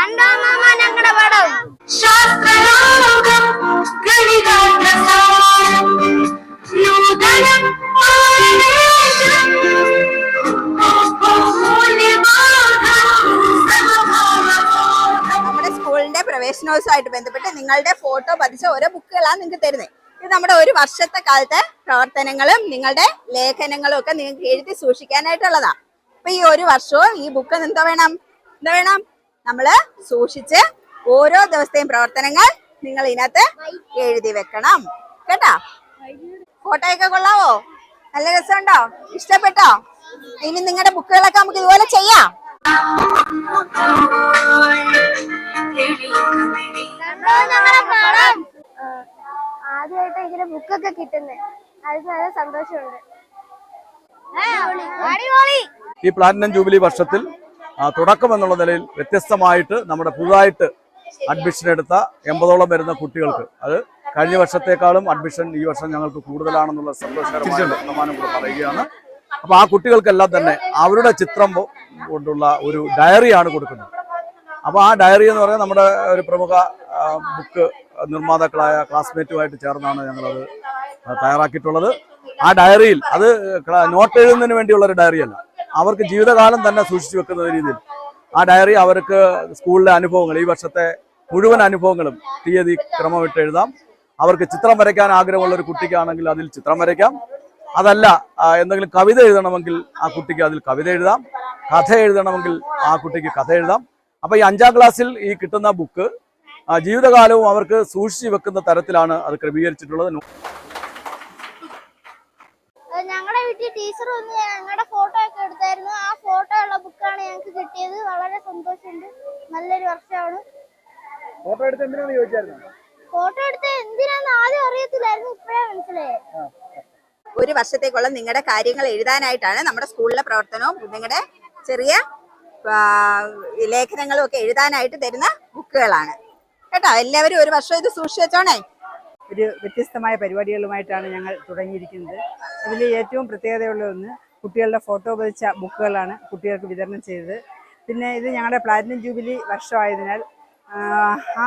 കണ്ടോ മാമ ഞങ്ങളുടെ പടം ശാസ്ത്രലോകം നമ്മുടെ സ്കൂളിന്റെ പ്രവേശനോത്സവമായിട്ട് ബന്ധപ്പെട്ട് നിങ്ങളുടെ ഫോട്ടോ പതിച്ച ഓരോ ബുക്കുകളാണ് നിങ്ങൾക്ക് തരുന്നത് ഇത് നമ്മുടെ ഒരു വർഷത്തെ കാലത്തെ പ്രവർത്തനങ്ങളും നിങ്ങളുടെ ലേഖനങ്ങളും ഒക്കെ നിങ്ങൾക്ക് എഴുതി സൂക്ഷിക്കാനായിട്ടുള്ളതാ. അപ്പൊ ഈ ഒരു വർഷവും ഈ ബുക്ക് എന്താ വേണം? എന്താ വേണം? നമ്മൾ സൂക്ഷിച്ച് ഓരോ ദിവസത്തെയും പ്രവർത്തനങ്ങൾ നിങ്ങൾ ഇതിനകത്ത് എഴുതി വെക്കണം. കേട്ടാ? ഫോട്ടോയൊക്കെ കൊള്ളാവോ? നല്ല രസമുണ്ടോ? ഇഷ്ടപ്പെട്ടോ? ഇനി നിങ്ങളുടെ ബുക്കുകളൊക്കെ നമുക്ക് ഇതുപോലെ ചെയ്യാം. ആദ്യമായിട്ട് ഇങ്ങനെ ബുക്കൊക്കെ കിട്ടുന്നത് അത് നല്ല സന്തോഷമുണ്ട്. ഈ പ്ലാറ്റിനം ജൂബിലി വർഷത്തിൽ തുടക്കം എന്നുള്ള നിലയിൽ വ്യത്യസ്തമായിട്ട് നമ്മുടെ പുതുതായിട്ട് അഡ്മിഷൻ എടുത്ത എൺപതോളം വരുന്ന കുട്ടികൾക്ക് അത് കഴിഞ്ഞ വർഷത്തെക്കാളും അഡ്മിഷൻ ഈ വർഷം ഞങ്ങൾക്ക് കൂടുതലാണെന്നുള്ള സന്തോഷകരമായ കൂടെ പറയുകയാണ്. അപ്പൊ ആ കുട്ടികൾക്കെല്ലാം തന്നെ അവരുടെ ചിത്രം കൊണ്ടുള്ള ഒരു ഡയറിയാണ് കൊടുക്കുന്നത്. അപ്പൊ ആ ഡയറി എന്ന് പറയുന്നത് നമ്മുടെ ഒരു പ്രമുഖ ബുക്ക് നിർമ്മാതാക്കളായ ക്ലാസ്മേറ്റുമായിട്ട് ചേർന്നാണ് ഞങ്ങളത് തയ്യാറാക്കിയിട്ടുള്ളത്. ആ ഡയറിയിൽ അത് നോട്ട് എഴുതുന്നതിന് വേണ്ടിയുള്ള ഒരു ഡയറി അല്ല അവർക്ക് ജീവിതകാലം തന്നെ സൂക്ഷിച്ചു വെക്കുന്ന രീതിയിൽ. ആ ഡയറി അവർക്ക് സ്കൂളിലെ അനുഭവങ്ങൾ ഈ വർഷത്തെ മുഴുവൻ അനുഭവങ്ങളും തീയതി ക്രമമിട്ട് എഴുതാം. അവർക്ക് ചിത്രം വരയ്ക്കാൻ ആഗ്രഹമുള്ള ഒരു കുട്ടിക്കാണെങ്കിൽ അതിൽ ചിത്രം വരയ്ക്കാം. അതല്ല എന്തെങ്കിലും കവിത എഴുതണമെങ്കിൽ ആ കുട്ടിക്ക് അതിൽ കവിത എഴുതാം. കഥ എഴുതണമെങ്കിൽ ആ കുട്ടിക്ക് കഥ എഴുതാം. അപ്പൊ ഈ അഞ്ചാം ക്ലാസ്സിൽ ഈ കിട്ടുന്ന ബുക്ക് ജീവിതകാലവും അവർക്ക് സൂക്ഷിച്ചു വെക്കുന്ന തരത്തിലാണ് അത് ക്രമീകരിച്ചിട്ടുള്ളത്. ഞങ്ങളുടെ വീട്ടിൽ ടീച്ചർ വന്ന് ഞങ്ങളുടെ ഫോട്ടോ ഒക്കെ എടുത്തായിരുന്നു. ആ ഫോട്ടോ ഉള്ള ബുക്കാണ് ഞങ്ങൾക്ക് കിട്ടിയത്. വളരെ സന്തോഷമുണ്ട്. നല്ലൊരു വർഷമാണ്. ഫോട്ടോ എടുത്ത് എന്തിനാന്ന് ചോദിച്ചായിരുന്നു? ഫോട്ടോ എടുത്ത് എന്തിനാന്ന് ആദ്യം അറിയത്തില്ലായിരുന്നു. ഇപ്പഴേ മനസ്സിലായി. ഒരു വർഷത്തേക്കുള്ള നിങ്ങളുടെ കാര്യങ്ങൾ എഴുതാനായിട്ടാണ് നമ്മുടെ സ്കൂളിലെ പ്രവർത്തനവും നിങ്ങളുടെ ചെറിയ ലേഖനങ്ങളും ഒക്കെ എഴുതാനായിട്ട് തരുന്ന ബുക്കുകളാണ്. കേട്ടോ? എല്ലാവരും ഒരു വർഷം ഇത് സൂക്ഷിച്ചോണേ വെച്ചോണേ. ഒരു വ്യത്യസ്തമായ പരിപാടികളുമായിട്ടാണ് ഞങ്ങൾ തുടങ്ങിയിരിക്കുന്നത്. അതിൽ ഏറ്റവും പ്രത്യേകതയുള്ള ഒന്ന് കുട്ടികളുടെ ഫോട്ടോ പതിച്ച ബുക്കുകളാണ് കുട്ടികൾക്ക് വിതരണം ചെയ്തത്. പിന്നെ ഇത് ഞങ്ങളുടെ പ്ലാറ്റിനം ജൂബിലി വർഷമായതിനാൽ ആ,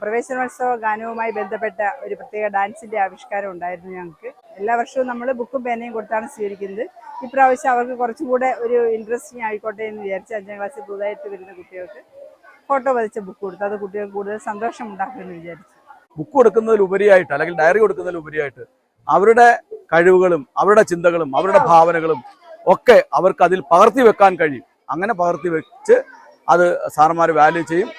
പ്രവേശനോത്സവ ഗാനവുമായി ബന്ധപ്പെട്ട ഒരു പ്രത്യേക ഡാൻസിന്റെ ആവിഷ്കാരം ഉണ്ടായിരുന്നു ഞങ്ങൾക്ക്. എല്ലാ വർഷവും നമ്മൾ ബുക്കും പേനയും കൊടുത്താണ് സ്വീകരിക്കുന്നത്. ഇപ്രാവശ്യം അവർക്ക് കുറച്ചും കൂടെ ഒരു ഇൻട്രസ്റ്റിംഗ് ആയിക്കോട്ടെ എന്ന് വിചാരിച്ച് അഞ്ചാം ക്ലാസ്സിൽ പുതുതായിട്ട് വരുന്ന കുട്ടികൾക്ക് ഫോട്ടോ പതിച്ച ബുക്ക് കൊടുത്തു. അത് കുട്ടികൾക്ക് കൂടുതൽ സന്തോഷം ഉണ്ടാക്കുമെന്ന് വിചാരിച്ചു. ബുക്ക് കൊടുക്കുന്നതിൽ ഉപരിയായിട്ട് അല്ലെങ്കിൽ ഡയറി കൊടുക്കുന്നതിൽ ഉപരിയായിട്ട് അവരുടെ കഴിവുകളും അവരുടെ ചിന്തകളും അവരുടെ ഭാവനകളും ഒക്കെ അവർക്ക് അതിൽ പകർത്തി വെക്കാൻ കഴിയും. അങ്ങനെ പകർത്തി വെച്ച് അത് സാറന്മാർ വാല്യൂ ചെയ്യും.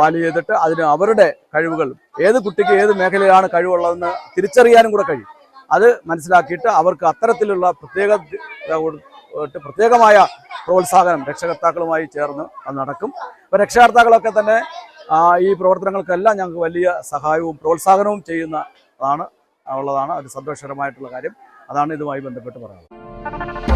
വാല്യൂ ചെയ്തിട്ട് അതിന് അവരുടെ കഴിവുകൾ ഏത് കുട്ടിക്ക് ഏത് മേഖലയിലാണ് കഴിവുള്ളതെന്ന് തിരിച്ചറിയാനും കൂടെ കഴിയും. അത് മനസ്സിലാക്കിയിട്ട് അവർക്ക് അത്തരത്തിലുള്ള പ്രത്യേക പ്രത്യേകമായ പ്രോത്സാഹനം രക്ഷകർത്താക്കളുമായി ചേർന്ന് അത് നടക്കും. അപ്പോൾ രക്ഷകർത്താക്കളൊക്കെ തന്നെ ഈ പ്രവർത്തനങ്ങൾക്കെല്ലാം ഞങ്ങൾക്ക് വലിയ സഹായവും പ്രോത്സാഹനവും ചെയ്യുന്ന ചെയ്യുന്നതാണ് ഉള്ളതാണ് അത് സന്തോഷകരമായിട്ടുള്ള കാര്യം. അതാണ് ഇതുമായി ബന്ധപ്പെട്ട് പറയുന്നത്.